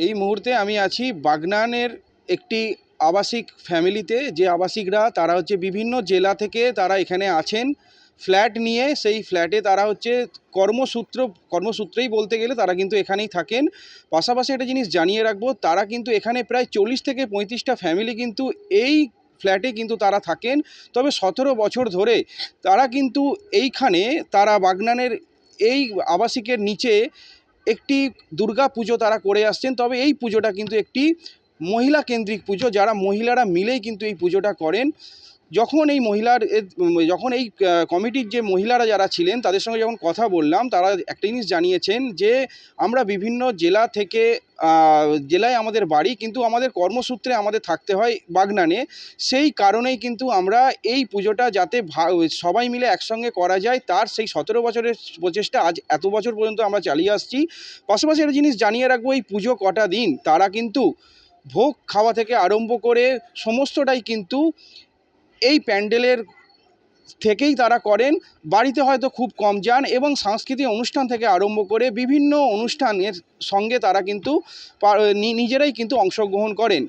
এই মুহূর্তে আমি আছি বাগনানের একটি আবাসিক ফ্যামিলিতে। যে আবাসিকরা তারা হচ্ছে বিভিন্ন জেলা থেকে তারা এখানে আছেন। ফ্ল্যাট নিয়ে সেই ফ্ল্যাটে তারা হচ্ছে কর্মসূত্র, কর্মসূত্রেই বলতে গেলে তারা কিন্তু এখানেই থাকেন। পাশাপাশি একটা জিনিস জানিয়ে রাখব, তারা কিন্তু এখানে প্রায় চল্লিশ থেকে পঁয়ত্রিশটা ফ্যামিলি কিন্তু এই ফ্ল্যাটে কিন্তু তারা থাকেন। তবে সতেরো বছর ধরে তারা কিন্তু এইখানে তারা বাগনানের এই আবাসিকের নিচে একটি দুর্গা পুজো তারা করে আসছেন। তবে এই পুজোটা কিন্তু একটি মহিলা কেন্দ্রিক পুজো। যারা মহিলারা মিলেই কিন্তু এই পুজোটা করেন। যখন এই মহিলার যখন এই কমিটির যে মহিলারা যারা ছিলেন, তাদের সঙ্গে যখন কথা বললাম, তারা একটা জিনিস জানিয়েছেন যে, আমরা বিভিন্ন জেলা থেকে জেলায় আমাদের বাড়ি, কিন্তু আমাদের কর্মসূত্রে আমাদের থাকতে হয় বাগনানে। সেই কারণেই কিন্তু আমরা এই পুজোটা যাতে সবাই মিলে একসঙ্গে করা যায়, তার সেই সতেরো বছরের প্রচেষ্টা আজ এত বছর পর্যন্ত আমরা চালিয়ে আসছি। পাশাপাশি একটা জিনিস জানিয়ে রাখব, এই পুজো কটা দিন, তারা কিন্তু ভোগ খাওয়া থেকে আরম্ভ করে সমস্তটাই কিন্তু এই প্যান্ডেলের থেকেই তারা করেন। বাড়িতে হয়তো খুব কম যান এবং সাংস্কৃতিক অনুষ্ঠান থেকে আরম্ভ করে বিভিন্ন অনুষ্ঠানের সঙ্গে তারা কিন্তু নিজেরাই কিন্তু অংশগ্রহণ করেন।